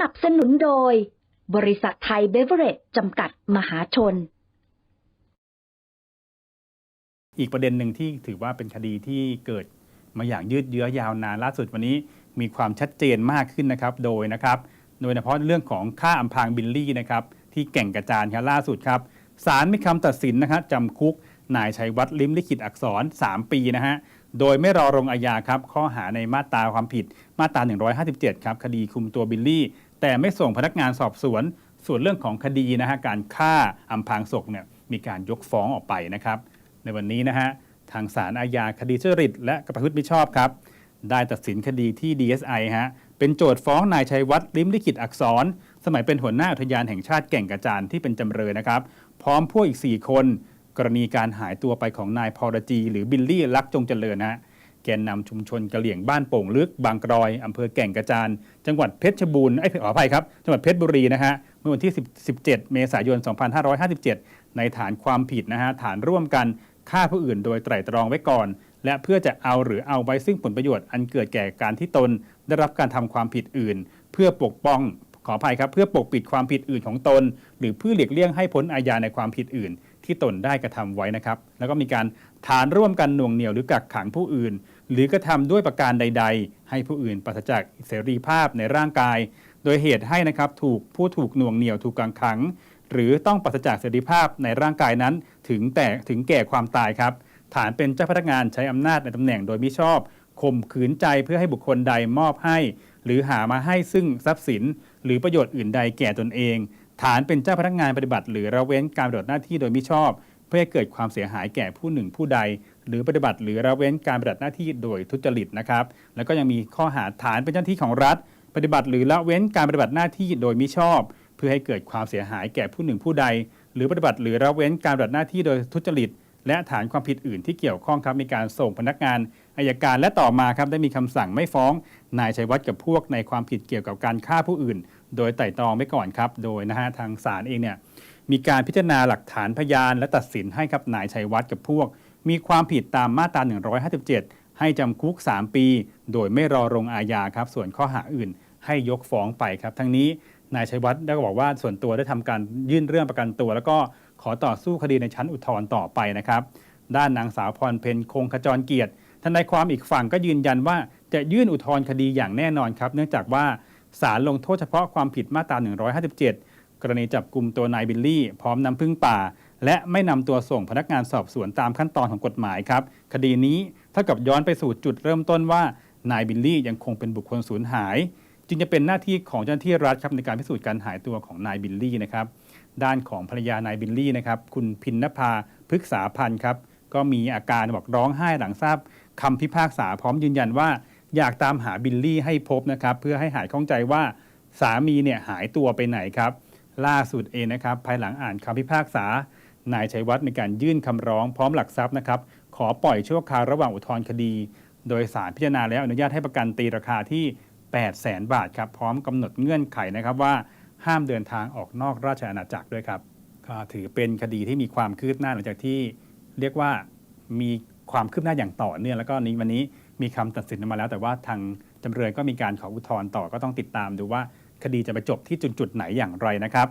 นับสนุนโดย บริษัทไทยเบเวอเรจจำกัดมหาชน อีกประเด็นหนึ่งที่ถือว่าเป็นคดีที่เกิดมาอย่างยืดเยื้อยาวนานล่าสุดวันนี้มีความชัดเจนมากขึ้นนะครับ โดยนะครับ โดยเฉพาะเรื่องของค่าอำพรางบิลลี่นะครับที่แก่งกระจานครับล่าสุดครับศาลมีคำตัดสินนะครับจำคุกนายชัยวัฒน์ลิมลิขิตอักษร 3 ปีนะฮะโดยไม่รอลงอาญาครับข้อหาในมาตราความผิดมาตรา 157 ครับ คดีคุมตัวบิลลี่ แต่ไม่ส่งพนักงานสอบสวน ส่วนเรื่องของคดีนะฮะการฆ่าอำพรางศพเนี่ยมีการยกฟ้องออกไปนะครับ ในวันนี้นะฮะทางศาลอาญาคดีทุจริต และประพฤติมิชอบครับ ได้ตัดสินคดีที่ DSI ฮะเป็นโจทย์ฟ้องนายชัยวัฒน์ลิมลิขิตอักษร สมัยเป็นหัวหน้าอุทยานแห่งชาติแก่งกระจานที่เป็นจำเลยนะครับ พร้อมพวกอีก 4 คน กรณีการหายตัวไปของนายพอรจี หรือบิลลี่ลักจงเจริญนะฮะ แกนนำชุมชนกะเหลี่ยงบ้านโป่งลึกบางกรอยอำเภอแก่งกระจานจังหวัดเพชรบูรณ์ไอ้ขออภัยครับจังหวัดเพชรบุรีนะฮะเมื่อวันที่ 17 เมษายน 2557 ในฐานความผิดนะฮะฐานร่วมกันฆ่าผู้อื่นโดยไตร่ตรองไว้ก่อน และเพื่อจะเอาหรือเอาไว้ซึ่งผลประโยชน์อันเกิดแก่การที่ตน ได้รับการทำความผิดอื่น เพื่อปกป้องขออภัยครับเพื่อปกปิดความผิดอื่นของตน หรือเพื่อหลีกเลี่ยงให้พ้นอาญาในความผิดอื่น ที่ตนได้กระทำไว้นะครับ แล้วก็มีการฐานร่วมกันหน่วงเหนี่ยวหรือกักขังผู้อื่น หรือกระทำด้วยประการใด ๆ ให้ผู้อื่นปราศจากเสรีภาพในร่างกาย โดยเหตุให้นะครับถูกผู้ถูกหน่วงเหนี่ยวถูกกักขัง หรือต้องปราศจากเสรีภาพในร่างกายนั้นถึงแต่ถึงแก่ความตายครับ ฐานเป็นเจ้าพนักงานใช้อำนาจในตำแหน่งโดยมิชอบข่มขืนใจเพื่อให้บุคคลใดมอบให้ หรือหามาให้ซึ่งทรัพย์สิน หรือประโยชน์อื่นใดแก่ตนเอง ฐานเป็นเจ้าพนักงานปฏิบัติ หรือระเว้นการปฏิบัติหน้าที่โดยมิชอบ เพื่อให้เกิดความเสียหายแก่ผู้หนึ่งผู้ใด หรือปฏิบัติ หรือระเว้นการปฏิบัติหน้าที่โดยทุจริตนะครับ แล้วก็ยังมีข้อหาฐานเป็นเจ้าหน้าที่ของรัฐ ปฏิบัติ หรือละเว้นการปฏิบัติหน้าที่โดยมิชอบ เพื่อให้เกิดความเสียหายแก่ผู้หนึ่งผู้ใด หรือปฏิบัติ หรือละเว้นการปฏิบัติหน้าที่โดยทุจริต และฐานความผิดอื่นที่เกี่ยวข้องครับมีการส่งพนักงานอายการและต่อมาครับได้มีคำสั่งไม่ฟ้องนายชัยวัฒน์กับพวกในความผิดเกี่ยวกับการฆ่าผู้อื่น โดยไต่ตรองไว้ก่อนครับ โดยนะฮะทางศาลเองเนี่ยมีการพิจารณาหลักฐานพยาน และตัดสินให้ครับนายชัยวัฒน์กับพวก มีความผิดตามมาตรา 157 ให้จำคุก 3 ปี โดยไม่รอลงอาญาครับ ส่วนข้อหาอื่นให้ยกฟ้องไปครับ ทั้งนี้นายชัยวัฒน์ได้บอกว่าส่วนตัวได้ทำการยื่นเรื่องประกันตัว แล้วก็ขอต่อสู้คดีในชั้นอุทธรณ์ต่อไปนะครับ ด้านนางสาวพรเพนคงขจรเกียรติทนายความอีกฝั่งก็ยืนยันว่าจะยื่นอุทธรณ์คดีอย่างแน่นอนครับ เนื่องจากว่า ศาลลงโทษเฉพาะความผิดมาตรา 157 กรณีจับกลุ่มตัวนายบิลลี่ พร้อมนำพึ่งป่า และไม่นำตัวส่งพนักงานสอบสวนตามขั้นตอนของกฎหมายครับ คดีนี้เท่ากับย้อนไปสู่จุดเริ่มต้นว่านายบิลลี่ยังคงเป็นบุคคลสูญหาย จึงจะเป็นหน้าที่ของเจ้าหน้าที่รัฐครับในการพิสูจน์การหายตัวของนายบิลลี่นะครับด้านของภรรยานายบิลลี่นะครับคุณพินนภาพฤกษาพันธ์ครับก็มีอาการบอกร้องไห้หลังทราบคำพิพากษาพร้อมยืนยันว่า อยากตามหาบิลลี่ให้พบนะครับ เพื่อให้หายข้องใจว่าสามีเนี่ยหายตัวไปไหนครับ ล่าสุดเองนะครับ ภายหลังอ่านคำพิพากษา นายชัยวัฒน์มีการยื่นคำร้องพร้อมหลักทรัพย์นะครับ ขอปล่อยชั่วคราวระหว่างอุทธรณ์คดี โดยสารพิจารณาแล้วอนุญาตให้ประกันตีราคาที่ 8 0 0แสนบาทครับ พร้อมกำหนดเงื่อนไขนะครับว่าห้ามเดินทางออกนอกราชอาณาจักรด้วยครับก็ถือเป็นคดีที่มีความคืบหน้าหลังจากที่เรียกว่ามีความคืบหน้าอย่างต่อเนื่องแล้วก็นี้วันนี้ มีคำตัดสินมาแล้ว แต่ว่าทางจำเลยก็มีการขออุทธรณ์ต่อก็ต้องติดตามดูว่าคดีจะไปจบที่จุดๆไหนอย่างไรนะครับ